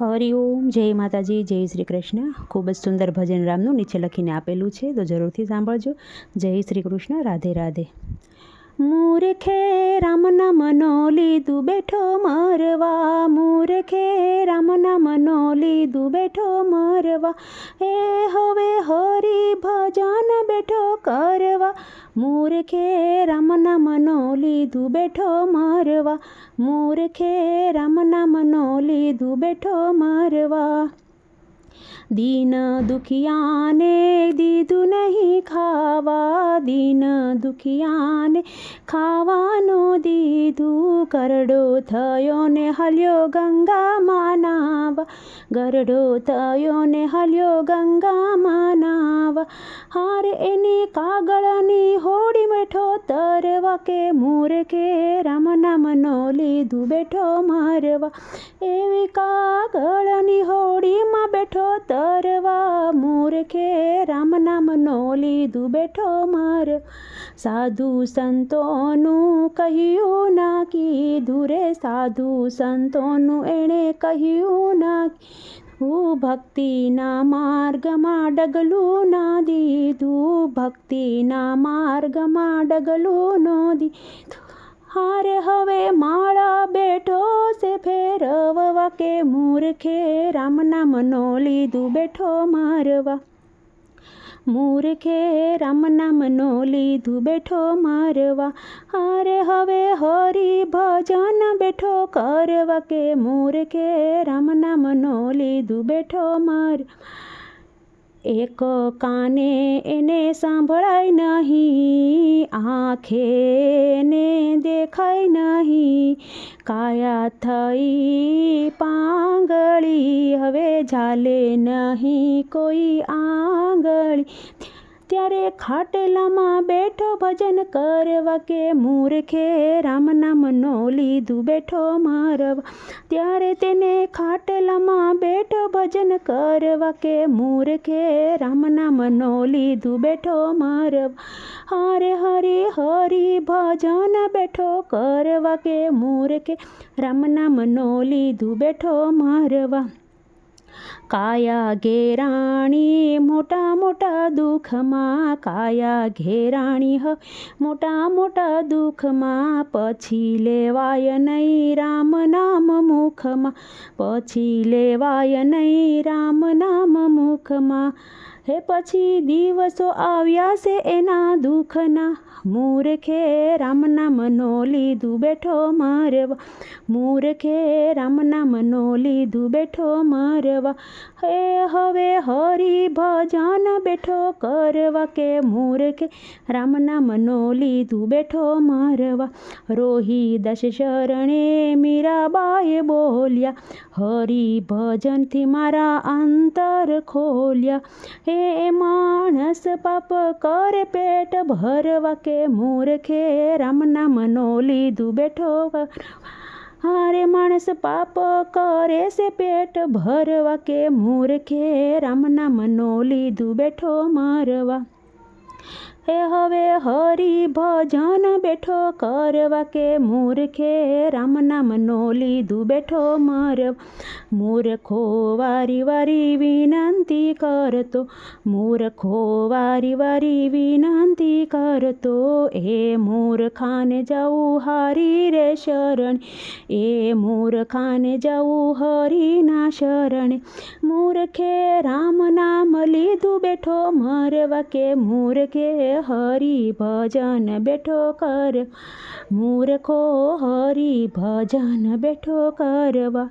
હરિઓમ જય માતાજી, જય શ્રી કૃષ્ણ. ખૂબ જ સુંદર ભજન રામનું નીચે લખીને આપેલું છે, તો જરૂરથી સાંભળજો. જય શ્રી કૃષ્ણ, રાધે રાધે. મૂર્ખે રામ નામનો લીધું બેઠો મરવા. મૂર્ખે રામ નામનો લીધું બેઠો મરવા. એ હવે હરી ભજન બેઠો કરવા. મૂર્ખે રામ નામનો લીધું બેઠો મરવા. મૂર્ખે રામ નામનો લીધું બેઠો મરવા. દીન દુખિયાને દીધું નહીં ખાવા, દીન દુખિયાને ખાવાનું દીધું. કરડો થયો ને હલ્યો ગંગામાં નાવા ગરડો થયો ને હલ્યો ગંગામાં નાવા હારે એની કાગળની હોડી બેઠો તરવા કે મૂર્ખે રામ નામનો લીધું બેઠો મારવા. એવી કાગળની હોડીમાં બેઠો, તરવા મૂર્ખે રામ નામનો લીધું બેઠો માર સાધુ સંતોનું કહ્યું ના કીધું રે, સાધુ સંતોનું એણે કહ્યું ના હું ભક્તિના માર્ગમાં ડગલું ના દીધું ભક્તિના માર્ગમાં ડગલું નો દીધું હારે હવે માળા બેઠો છે ફેરવવા કે મૂર્ખે રામ નામનો લીધું બેઠો મારવા મૂર્ખે રામ નામનો લીધું, બેઠો મારવા. હારે હવે હરી ભજન બેઠો કરવા કે મૂર્ખે રામ નામનો લીધું, બેઠો માર. એક કાને એને સાંભળાય નહીં આંખે ને દેખાય નહીં. કાયા થઈ પાંગળી, હવે ઝાલે નહીં કોઈ આંગળી. ત્યારે ખાટલામાં બેઠો ભજન કરવા કે મૂર્ખે રામ નામનો લીધું બેઠો મારવા. ત્યારે તેને ખાટલામાં બેઠો ભજન કરવા કે મૂર્ખે રામ નામનો લીધું બેઠો મારવા. હરે હરે હરી ભજન બેઠો કરવા કે મૂર્ખે રામ નામનો લીધું બેઠો મારવા. કાયા ઘેરાણી મોટા મોટા દુઃખમાં કાયા ઘેરાણી હ. મોટા મોટા દુઃખમાં પછી લેવાય નહીં રામ નામ મુખમાં. પછી લેવાય નહીં રામ નામ મુખમાં. હે પછી દિવસો આવ્યા છે એના દુઃખના. મૂર્ખે રામ નામનો લીધું બેઠો મારવા. મૂર્ખે રામ નામનો લીધું બેઠો મારવા. હે હવે હરી ભજન બેઠો કરવા કે મૂર્ખે રામ નામનો લીધું બેઠો મારવા. રોહી દશ શરણે મીરાબાએ બોલ્યા હરી ભજનથી મારા અંતર ખોલ્યા. હે માણસ પાપ કરે પેટ ભરવા કે મૂર્ખે રામ નામનો લીધું બેઠો હારે માણસ પાપ કરે છે પેટ ભરવા કે મૂર્ખે રામ નામનો લીધું બેઠો મારવા. હે હવે હરી ભજન બેઠો કરવા કે મૂર્ખે રામ નામનો લીધું બેઠો મારવા મૂર્ખો વારી વારી વિનંતી કરતો, મૂર્ખો વારી વારી વિનંતી કરતો, એ મૂર્ખાને જવું હરી રે શરણ, એ મૂર્ખાને જવું હરીના શરણે. મૂર્ખે રામ નામ લીધું બેઠો મરવા કે મૂર્ખે હરી ભજન બેઠો કર. મૂર્ખો હરી ભજન બેઠો કરવા.